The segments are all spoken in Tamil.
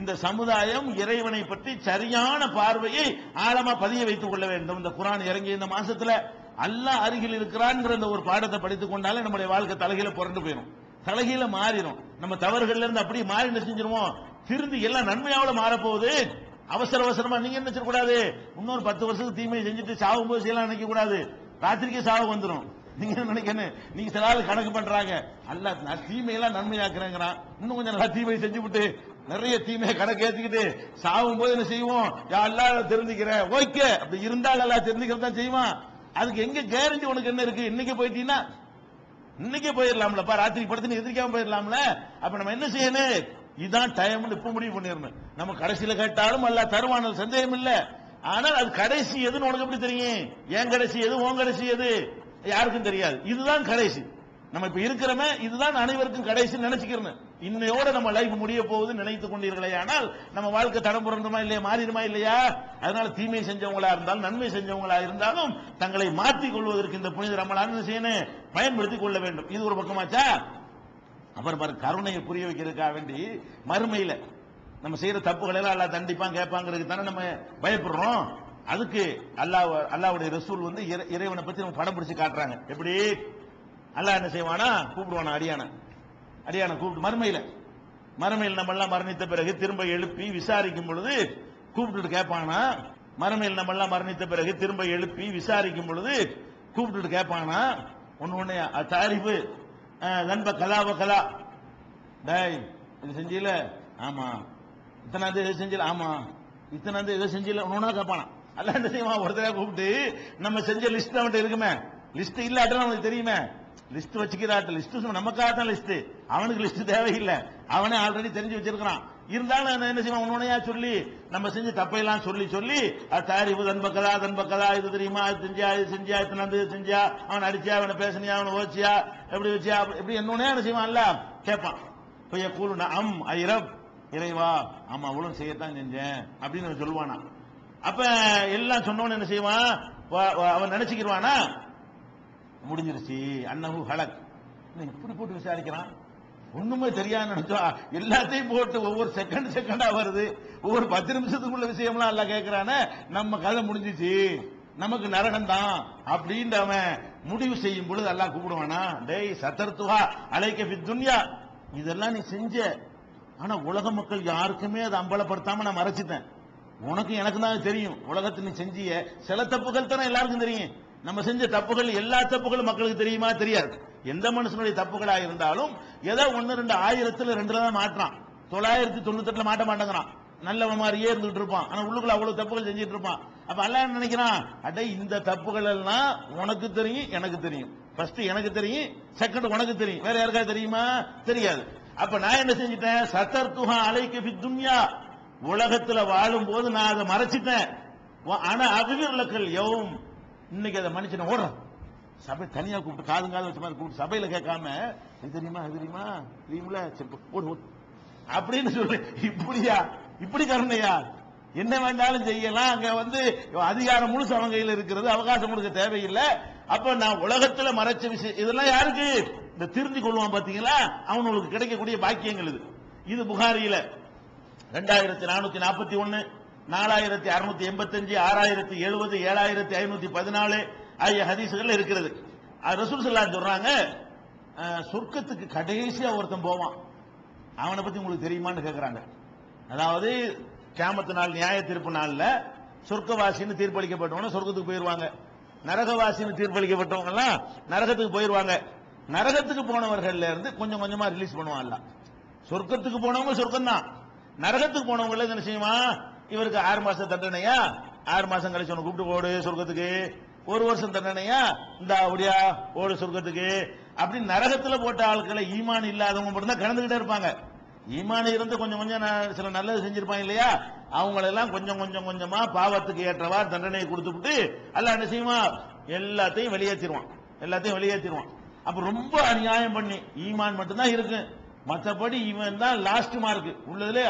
இந்த சமுதாயம் இறைவனை பற்றி சரியான பார்வையை ஆழமா பதிய வைத்துக் கொள்ள வேண்டும். இந்த குரான் இறங்கிய இந்த மாசத்துல அல்லாஹ் அருகில் இருக்கிறான்ங்கிற இந்த ஒரு பாடத்தை படித்துக் கொண்டாலே நம்முடைய வாழ்க்கை தலைகீழ புரண்டு போயிடும் தலைகீழ மாறிடும் நம்ம தவறுகள்ல இருந்து அப்படியே மாறி செஞ்சிருவோம் திருந்து எல்லாம் நன்மையாவில் மாறப்போகுது. அவசர அவசரமா நீங்க என்ன கூடாது இன்னொரு பத்து வருஷத்துக்கு தீமை செஞ்சுட்டு சாகும் போது செய்யலாம் நினைக்க கூடாது. ராத்திரிக்கே சாவு வந்துடும் நீங்க என்ன நினைக்கணும் நீங்க சில ஆள் கணக்கு பண்றாங்க. அல்ல தீமையெல்லாம் நன்மையாக்குறேங்கிறான். இன்னும் கொஞ்சம் நல்லா தீமை செஞ்சு விட்டு நிறைய தீமையை கணக்கு ஏத்திக்கிட்டு சாகும் போது என்ன செய்வோம்? யா தெரிஞ்சுக்கிறேன். ஓகே. அப்படி இருந்தால் எல்லாம் தெரிஞ்சுக்கிறது தான் செய்வான். அதுக்கு எங்க கேரண்டி உனக்கு என்ன இருக்கு? இன்னைக்கு போயிட்டீங்கன்னா இன்னைக்கே போயிடலாம்லப்பா ராத்திரி படுத்து எதிர்க்காம போயிடலாம்ல. அப்ப நம்ம என்ன செய்யணும்? இதுதான் டைம் இப்ப முடிவு பண்ணிடணும். நம்ம கடைசியில கேட்டாலும் அல்ல தருவான சந்தேகம் இல்ல. ஆனால் அது கடைசி எதுன்னு உனக்கு எப்படி தெரியும்? ஏன் கடைசி எது உன் கடைசி எது? யாருக்கும் தெரியாது. இதுதான் கடைசி. நம்ம இப்ப இருக்கிறோமே இதுதான் அனைவருக்கும் கடைசி நினைச்சுக்கிறேன் இன்னையோட நம்ம லைஃப் முடிய போகுது நினைத்துக் கொண்டீர்களே ஆனால் நம்ம வாழ்க்கை தடம் புரண்டுமா இல்லையா மாறிடுமா இல்லையா? அதனால தீமை செஞ்சவங்களா இருந்தாலும் நன்மை செஞ்சவங்களா இருந்தாலும் தங்களை மாற்றிக் கொள்வதற்கு இந்த புனித ரமலான் செய்யணும்? பயன்படுத்திக் கொள்ள வேண்டும். இது ஒரு பக்கமாச்சா? அப்புறம் பாரு கருணையை புரிய வைக்கிறதுக்காக வேண்டி மறுமையில நம்ம செய்யற தப்புகளை எல்லாம் அல்லா தண்டிப்பான் கேட்பாங்கிறதுக்கு தானே நம்ம பயப்படுறோம். அதுக்கு அல்லாஹ் அல்லாவுடைய ரசூல் வந்து இறை- இறைவனை பத்தி நம்ம படம் பிடிச்சு காட்டுறாங்க. எப்படி? அல்லாஹ் என்ன செய்வானா? கூப்பிடுவானா? அடியான. அடியான கூப்பிட்டு மறுமையில. மறுமையில் நம்ம எல்லாம் மரணித்த பிறகு திரும்ப எழுப்பி விசாரிக்கும் பொழுது கூப்பிட்டுட்டு கேட்பானா? மறுமையில் நம்ம எல்லாம் மரணித்த பிறகு திரும்ப எழுப்பி விசாரிக்கும் பொழுது கூப்பிட்டுட்டு கேட்பானா? ஒன்னு ஒண்ணு தாரிப்பு நண்ப கலாவ கலா. டேய் இது செஞ்சில? ஆமா. இத்தனாந்து இதை செஞ்சில? ஆமா. இத்தனாந்து இதை செஞ்சல? ஒன்னா கேட்பானா. அல்ல என்ன செய்வான்? ஒருத்தர கூப்பிட்டு நம்ம செஞ்ச லிஸ்ட் அவன்கிட்ட இருக்குமே. லிஸ்ட் இல்லாட்டும் அவனுக்கு தெரியுமே. லிஸ்ட் வச்சுக்கிறாட்ட லிஸ்ட் நமக்காக தான் லிஸ்ட் அவனுக்கு லிஸ்ட் தேவையில்லை. அவனே ஆல்ரெடி தெரிஞ்சு வச்சிருக்கிறான். இருந்தாலும் என்ன செய்வான்? உன்னையா சொல்லி நம்ம செஞ்சு தப்பையெல்லாம் சொல்லி சொல்லி அது தாரிப்பு தன்பக்கதா தன்பக்கதா இது தெரியுமா? இது செஞ்சியா? இது செஞ்சியா? இத்தனை வந்து இது செஞ்சா அவன் அடிச்சியா? அவனை பேசினியா? அவனை ஓச்சியா? எப்படி வச்சியா அப்படி- இப்படி என்னன்னே என்ன செய்வான்ல? கேட்பான். பைய கூலு அம் ஐரப் இறைவா ஆமா அவ்வளவு செய்யத்தான் செஞ்சேன். அப்படின்னு சொல்லுவானா. அப்ப எல்லாம் சொன்னவன என்ன செய்வான்? அவன் நினைச்சுக்கிடுவானா முடிஞ்சிருச்சு. அன்னகு ஹலக். இப்படி போட்டு விசாரிக்கிறான்? ஒண்ணுமே தெரியாது நினைச்சா எல்லாத்தையும் போட்டு ஒவ்வொரு செகண்ட் செகண்டா வருது. ஒவ்வொரு பத்து நிமிஷத்துக்குள்ள விஷயம்லாம் எல்லாம் கேட்கிறானே நம்ம கதை முடிஞ்சிச்சு. நமக்கு நரகம் தான் அப்படின்னு அவன் முடிவு செய்யும் பொழுது எல்லாம் கூப்பிடுவானா டேய் சத்தர்த்துவா அழைக்க ஃபி துன்யா. இதெல்லாம் நீ செஞ்ச ஆனா உலக மக்கள் யாருக்குமே அதை அம்பலப்படுத்தாம நான் மறைச்சிட்டேன். உனக்கு எனக்கு தான் தெரியும். உலகத்தில் நீ செஞ்சிய சில தப்புகள் தானே எல்லாருக்கும் தெரியும். நம்ம செஞ்ச தப்புகள் எல்லா தப்புகளும் மக்களுக்கு தெரியுமா தெரியாது. எந்த மனுஷனுடைய தப்புகளா இருந்தாலும் ஏதோ ஒன்னு ரெண்டு ஆயிரத்துல ரெண்டுல தான் மாட்டுறான். தொள்ளாயிரத்தி தொண்ணூத்தி எட்டுல மாட்ட மாட்டேங்கிறான். நல்லவன் மாதிரியே இருந்துட்டு இருப்பான். ஆனா உள்ளுக்குள்ள அவ்வளவு தப்புகள் செஞ்சுட்டு இருப்பான். அப்ப அல்ல என்ன நினைக்கிறான்? அடே இந்த தப்புகள் எல்லாம் உனக்கு தெரியும் எனக்கு தெரியும். ஃபர்ஸ்ட் எனக்கு தெரியும் செகண்ட் உனக்கு தெரியும். வேற யாருக்காவது தெரியுமா? தெரியாது. அப்ப நான் என்ன செஞ்சிட்டேன்? சத்தர்த்துஹா அலைக்கு ஃபி துன்யா. உலகத்துல வாழும் போது நான் அதை மறைச்சிட்டேன். ஆனா அகவிரலக்கள் எவும் இன்னைக்கு அதை மனுஷனை ஓடுறான் சபை தனியா கூப்பிட்டு காதுங்காது வச்ச மாதிரி கூப்பிட்டு சபையில கேட்காம இது தெரியுமா இது தெரியுமா? தெரியுமில சரி ஓடு அப்படின்னு சொல்லு இப்படியா? இப்படி கருணையா என்ன வேண்டாலும் செய்யலாம். அங்க வந்து அதிகாரம் முழுசு அவங்க கையில் இருக்கிறது அவகாசம் கொடுக்க தேவையில்லை. அப்ப நான் உலகத்துல மறைச்ச விஷயம் இதெல்லாம் யாருக்கு? இந்த திருந்தி கொள்வான் பாத்தீங்களா? அவனுக்கு கிடைக்கக்கூடிய பாக்கியங்கள் இது. இது புகாரியில. ரெண்டாயிரத்தி நானூத்தி நாற்பத்தி ஒன்னு நாலாயிரத்தி அறுநூத்தி எண்பத்தஞ்சு ஆறாயிரத்தி எழுபது ஏழாயிரத்தி ஐநூத்தி பதினாலு ஆகிய ஹதீசுகள் இருக்கிறது. அது ரசூல் ஸல்லல்லாஹு சொல்றாங்க சொர்க்கத்துக்கு கடைசியா ஒருத்தன் போவான். அவனை பத்தி உங்களுக்கு தெரியுமான்னு கேட்குறாங்க அதாவது கேமத்து நாள் நியாய தீர்ப்பு நாள்ல சொர்க்கவாசின்னு தீர்ப்பளிக்கப்பட்டவங்க சொர்க்கத்துக்கு போயிருவாங்க. நரகவாசின்னு தீர்ப்பளிக்கப்பட்டவங்க எல்லாம் நரகத்துக்கு போயிருவாங்க. நரகத்துக்கு போனவர்கள்ல இருந்து கொஞ்சம் கொஞ்சமா ரிலீஸ் பண்ணுவான்ல. சொர்க்கத்துக்கு போனவங்க சொர்க்கம் தான் நரகத்துக்கு போனவங்க என்ன செய்வான்? இவருக்கு ஆறு மாசம் தண்டனையா? ஆறு மாசம் கழிச்சு உனக்கு கூப்பிட்டு ஓடு சொர்க்கத்துக்கு. ஒரு வருஷம் தண்டனையா? இந்த அப்படியா? ஓடு சொர்க்கத்துக்கு. அப்படி நரகத்துல போட்ட ஆட்களை ஈமான் இல்லாதவங்க மட்டும்தான் கலந்துகிட்டே இருப்பாங்க. ஈமான் இருந்து கொஞ்சம் கொஞ்சம் சில நல்லது செஞ்சிருப்பாங்க இல்லையா? அவங்களெல்லாம் கொஞ்சம் கொஞ்சம் கொஞ்சமா பாவத்துக்கு ஏற்றவா தண்டனையை கொடுத்துட்டு அல்ல என்ன செய்வான்? எல்லாத்தையும் வெளியேற்றிடுவான் எல்லாத்தையும் வெளியேற்றிடுவான் அப்ப ரொம்ப அநியாயம் பண்ணி ஈமான் மட்டும்தான் இருக்கு. மற்றபடி இவன் தான் லாஸ்ட் மார்க் உள்ளதுல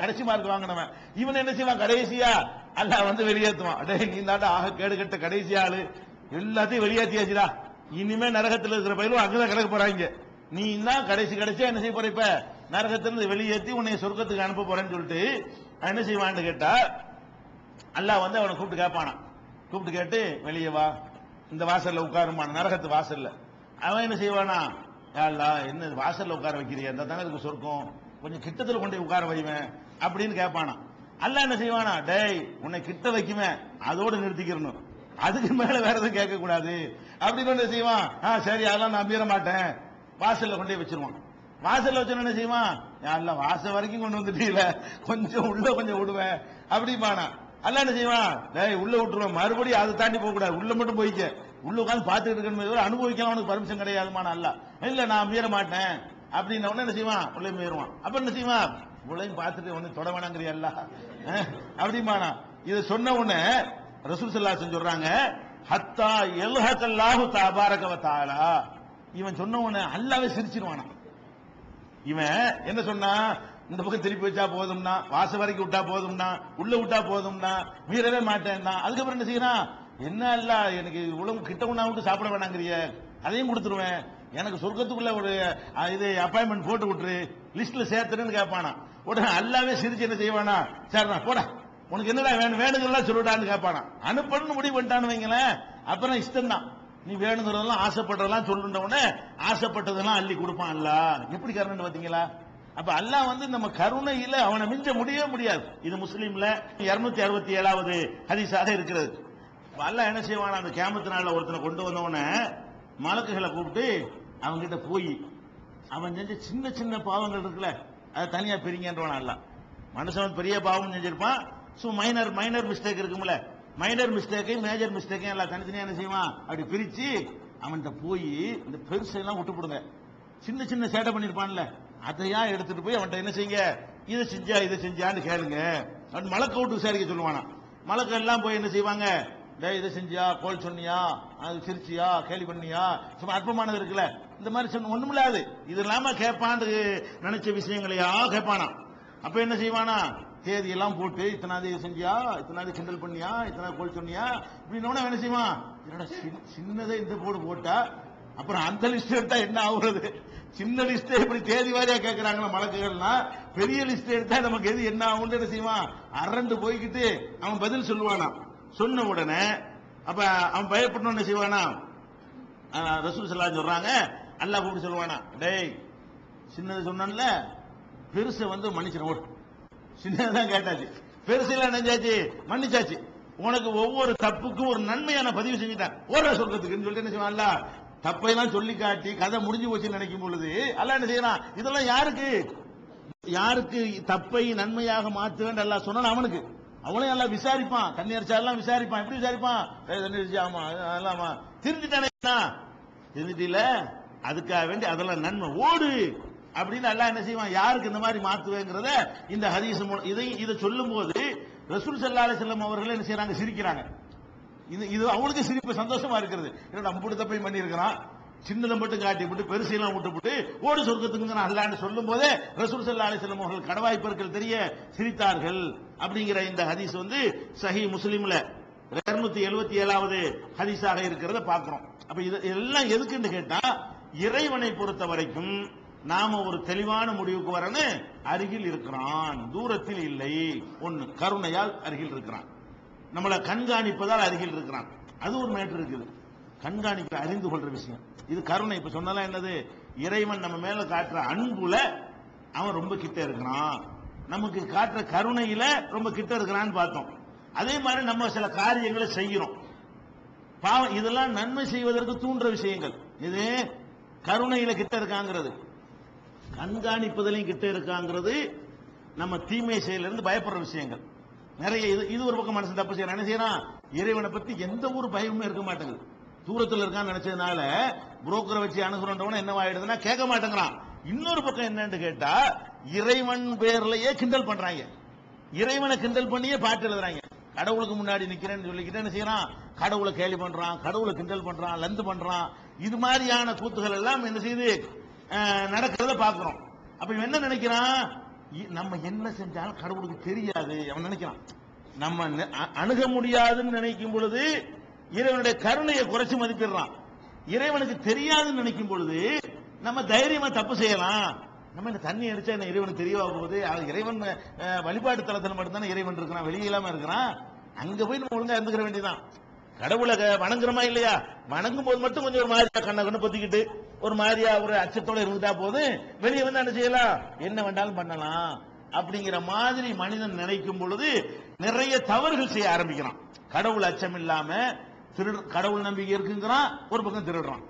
கடைசி மார்க் வாங்கினவன். இவன் என்ன செய்வான்? கடைசியா? அல்லாஹ் வந்து வெளியேற்றுவான் அடே நீ தாண்டா ஆக கேடு கட்ட கடைசி ஆளு. எல்லாத்தையும் வெளியேற்றியாச்சுடா இனிமே நரகத்தில் இருக்கிற பயிலும் அங்கதான் கிடக்க போறாங்க. நீ தான் கடைசி கடைசியா என்ன செய்ய போற இப்ப? நரகத்திலிருந்து வெளியேற்றி உன்னை சொர்க்கத்துக்கு அனுப்ப போறேன்னு சொல்லிட்டு என்ன செய்வான்னு கேட்டா அல்லாஹ் வந்து அவனை கூப்பிட்டு கேட்பானா கூப்பிட்டு கேட்டு வெளியே வா. இந்த வாசல்ல உட்காருமான நரகத்து வாசல்ல. அவன் என்ன செய்வானா? யா என்ன வாசல்ல உட்கார வைக்கிறியா? இந்த தானே இருக்கு சொர்க்கம். கொஞ்சம் கிட்டத்தில் கொண்டு போய் உட்கார வைவேன் அப்படின்னு கேட்பானா அல்ல என்ன செய்வானா? டேய் உன்னை கிட்ட வைக்குமே அதோடு நிறுத்திக்கிறணும். அதுக்கு மேல வேற எதுவும் கேட்க கூடாது அப்படின்னு என்ன செய்வான்? ஆ சரி அதெல்லாம் நான் மீற மாட்டேன். வாசல்ல கொண்டு வச்சிருவான். வாசல்ல வச்சு என்ன செய்வான்? அல்ல வாசல் வரைக்கும் கொண்டு வந்துட்டீல கொஞ்சம் உள்ள கொஞ்சம் விடுவேன் அப்படிப்பானா அல்ல என்ன செய்வான்? டேய் உள்ள விட்டுருவேன். மறுபடியும் அதை தாண்டி போக கூடாது உள்ள மட்டும் போய்க்க. உள்ள உட்காந்து பார்த்துக்கிட்டு இருக்கணும் அனுபவிக்கலாம் அவனுக்கு பர்மிஷன் கிடையாதுமான அல்ல. இல்ல நான் மீற மாட்டேன். அப்படின்ன உடனே என்ன செய்வான்? உள்ளே மீறுவான். அப்ப என்ன செய்வான்? உள்ளையும் பார்த்துட்டு ஒண்ணு தொட வேணாங்கிறியல்ல. அப்படிமானா இதை சொன்ன உடனே ரசூல் சல்லாசன் சொல்றாங்க ஹத்தா எல்ஹத்தல்லாஹு தபாரக வ இவன் சொன்ன உடனே அல்லாவே சிரிச்சிருவானா? இவன் என்ன சொன்னா இந்த பக்கம் திருப்பி வச்சா போதும்னா வாச வரைக்கும் விட்டா போதும்னா உள்ள விட்டா போதும்னா மீறவே மாட்டேன்னா. அதுக்கப்புறம் என்ன செய்யறான்? என்ன இல்ல எனக்கு இவ்வளவு கிட்ட ஒண்ணா சாப்பிட வேணாங்கிறிய? அதையும் கொடுத்துருவேன். எனக்கு சொர்க்கத்துக்குள்ள ஒரு இது அப்பாயின்மெண்ட் போட்டு விட்டுரு. லிஸ்ட்ல சேர்த்துன்னு கேட்பானா உடனே அல்லாவே சிரிச்சு என்ன செய்வானா? சரிண்ணா போட. உனக்கு என்னடா வேணும்? வேணுங்கிறதெல்லாம் சொல்லுடான்னு கேட்பானா அனுப்பணும்னு முடிவு பண்ணிட்டான்னு வைங்களேன். அப்புறம் இஷ்டம் தான் நீ வேணுங்கிறதெல்லாம் ஆசைப்படுறதெல்லாம் சொல்லுன்ற உடனே ஆசைப்பட்டதெல்லாம் அள்ளி கொடுப்பான் அல்ல. எப்படி கரண்ட் பாத்தீங்களா? அப்ப அல்லாஹ் வந்து நம்ம கருணையில அவனை மிஞ்ச முடியவே முடியாது. இது முஸ்லீம்ல. இருநூத்தி அறுபத்தி ஏழாவது ஹதீஸாக இருக்கிறது. அப்ப என்ன செய்வான்? அந்த கேமத்து ஒருத்தனை கொண்டு வந்தவன மலக்குகளை கூப்பிட்டு அவங்க கிட்ட போய் அவன் செஞ்ச சின்ன சின்ன பாவங்கள் இருக்குல்ல அதை தனியா பிரிங்கன்றவன் அல்ல. மனுஷன் பெரிய பாவம் செஞ்சிருப்பான். ஸோ மைனர் மைனர் மிஸ்டேக் இருக்கும்ல. மைனர் மிஸ்டேக்கையும் மேஜர் மிஸ்டேக்கையும் எல்லாம் தனித்தனியாக என்ன செய்வான்? அப்படி பிரிச்சு அவன்கிட்ட போய் இந்த பெருசெல்லாம் விட்டு போடுங்க. சின்ன சின்ன சேட்டை பண்ணிருப்பான்ல. அதையா எடுத்துட்டு போய் அவன்கிட்ட என்ன செய்யுங்க? இதை செஞ்சா இதை செஞ்சான்னு கேளுங்க. அவன் மலக்க விட்டு விசாரிக்க சொல்லுவானா மலக்க எல்லாம் போய் என்ன செய்வாங்க? டே இதை செஞ்சியா? கோல் சொன்னியா? அது சிரிச்சியா? கேலி பண்ணியா? சும்மா அற்பமானது இருக்குல்ல. இந்த மாதிரி சொன்ன ஒண்ணுமில்லாது இது இல்லாம கேட்பான்னு நினைச்ச விஷயங்களையா கேட்பானா? அப்ப என்ன செய்வானா? தேதி எல்லாம் போட்டு இத்தனாவது இது செஞ்சியா? இத்தனாவது கிண்டல் பண்ணியா? இத்தனாவது கோல் சொன்னியா? இப்படின்னு என்ன செய்வான்? என்னடா சின்ன- சின்னதை இந்த போடு போட்டா அப்புறம் அந்த லிஸ்ட் எடுத்தா என்ன ஆகுறது? சின்ன லிஸ்ட் இப்படி தேதி வாரியா கேட்கறாங்களா மலக்குகள்னா பெரிய லிஸ்ட் எடுத்தா நமக்கு எது என்ன ஆகும்னு என்ன செய்வான்? அரண்டு போய்கிட்டு அவன் பதில் சொல்லுவானா சொன்ன உடனே அப்ப அவன் பயப்படணும் என்ன செய்வானா? ஆஹ், ரசூல் சல்லா சொல்றாங்க அல்லாஹ் கூப்பிட்டு சொல்லுவானா? டேய் சின்னது சொன்னான்ல பெருசை வந்து மன்னிச்சிடும் ஓட்டு சின்னதான் கேட்டாச்சு. பெருசெல்லாம் நெஞ்சாச்சு மன்னிச்சாச்சு. உனக்கு ஒவ்வொரு தப்புக்கும் ஒரு நன்மையான பதிவு செஞ்சுட்டான். ஓடுற சொர்க்கத்துக்குன்னு சொல்லிட்டு என்ன செய்வான்ல தப்பையெல்லாம் சொல்லி காட்டி கதை முடிஞ்சு போச்சுன்னு நினைக்கும் பொழுது அல்ல என்ன செய்யலாம் இதெல்லாம் யாருக்கு? யாருக்கு தப்பை நன்மையாக மாத்த அல்ல சொன்னான் அவனுக்கு. அவனையும் நல்லா விசாரிப்பான். கண்ணீர் எல்லாம் விசாரிப்பான். எப்படி விசாரிப்பான்? தண்ணி தண்ணீர் ஆமா அதெல்லாமா திருந்துட்டானே திருந்திட்டில அதுக்காக வேண்டி அதெல்லாம் நன்மை. ஓடு! அப்படின்னு எல்லாம் என்ன செய்வான்? யாருக்கு இந்த மாதிரி மாத்துவேங்கிறத இந்த ஹதீஸ் மூலம் இதை இதை சொல்லும் போது ரசூல் சல்லா செல்லம் அவர்கள் என்ன செய்யறாங்க சிரிக்கிறாங்க. இது இது அவங்களுக்கு சிரிப்பு சந்தோஷமா இருக்கிறது. என்னடா நம்ம தப்பையும் பண்ணியிருக்கிறான். சின்னதை மட்டும் காட்டி விட்டு பெருசையெல்லாம் விட்டு போட்டு ஓடு சொர்க்கத்துக்கு அல்லான்னு சொல்லும் போதே ரசூல் சல்லா அலிஸ்லம் அவர்கள் கடவாய் தெரிய சிரித்தார்கள். அப்படிங்கிற இந்த ஹதீஸ் வந்து சஹி முஸ்லிம்ல இருநூத்தி எழுபத்தி ஏழாவது ஹதீஸாக இருக்கிறத பார்க்கிறோம். அப்ப இது எல்லாம் எதுக்குன்னு கேட்டா இறைவனை பொறுத்த வரைக்கும் நாம ஒரு தெளிவான முடிவுக்கு வரணும் அருகில் இருக்கிறான். தூரத்தில் இல்லை. ஒன்னு கருணையால் அருகில் இருக்கிறான். நம்மளை கண்காணிப்பதால் அருகில் இருக்கிறான். அது ஒரு மேட்டர் இருக்குது. கண்காணிக்க அறிந்து கொள்ற விஷயம். இது கருணை. இப்ப சொன்னதெல்லாம் என்னது? இறைவன் நம்ம மேல காட்டுற அன்புல அவன் ரொம்ப கிட்ட இருக்கிறான். நமக்கு காட்டுற கருணையில ரொம்ப கிட்ட இருக்கிறான்னு பார்த்தோம். அதே மாதிரி நம்ம சில காரியங்களை செய்கிறோம். பாவம் இதெல்லாம் நன்மை செய்வதற்கு தூண்டுற விஷயங்கள். இது கருணையில கிட்ட இருக்காங்கிறது. கண்காணிப்பதிலையும் கிட்ட இருக்காங்கிறது நம்ம தீமை செயலிருந்து பயப்படுற விஷயங்கள். நிறைய இது இது ஒரு பக்கம் மனசு தப்பு செய்யறான். என்ன செய்யறான்? இறைவனை பத்தி எந்த ஒரு பயமுமே இருக்க மாட்டேங்குது. தூரத்தில் இருக்கான்னு நினைச்சதுனால புரோக்கரை வச்சு அணுகுறவன என்ன ஆயிடுதுன்னா கேட்க மாட்டேங்கிறான். இன்னொரு பக்கம் என்னன்னு கேட்டா இறைவன் பேர்லயே கிண்டல் பண்றாங்க. இறைவனை கிண்டல் பண்ணியே பாட்டு எழுதுறாங்க. கடவுளுக்கு முன்னாடி நிக்கிறேன்னு சொல்லிக்கிட்டு என்ன செய்யறான்? கடவுளை கேலி பண்றான் கடவுளை கிண்டல் பண்றான் லந்து பண்றான். இது மாதிரியான கூத்துகள் எல்லாம் என்ன செய்யுது நடக்கிறத பாக்குறோம் அப்ப இவன் என்ன நினைக்கிறான்? நம்ம என்ன செஞ்சாலும் கடவுளுக்கு தெரியாது அவன் நினைக்கிறான். நம்ம அணுக முடியாதுன்னு நினைக்கும் பொழுது இறைவனுடைய கருணையை குறைச்சு மதிப்பிடுறான். இறைவனுக்கு தெரியாதுன்னு நினைக்கும் பொழுது நம்ம தைரியமா தப்பு செய்யலாம். நம்ம இந்த தண்ணி அடிச்சா என்ன இறைவனுக்கு தெரியவா போகுது? அது இறைவன் வழிபாட்டு தளத்தில் மட்டும்தானே இறைவன் இருக்கிறான் வெளியே இல்லாம இருக்கிறான்? அங்க போய் நம்ம ஒழுங்கா இருந்துக்கிற வேண்டியதான் கடவுளை வணங்குறமா வணங்குறோமா இல்லையா? வணங்கும் போது மட்டும் கொஞ்சம் ஒரு மாதிரியா கண்ணை கண்ணு பொத்திக்கிட்டு ஒரு மாதிரியா ஒரு அச்சத்தோட இருந்துட்டா போதும். வெளியே வந்து என்ன செய்யலாம்? என்ன வேண்டாலும் பண்ணலாம். அப்படிங்கிற மாதிரி மனிதன் நினைக்கும் பொழுது நிறைய தவறுகள் செய்ய ஆரம்பிக்கிறான். கடவுள் அச்சம் இல்லாம திருடு கடவுள் நம்பிக்கை இருக்குங்கிறான் ஒரு பக்கம் திருடுறான்.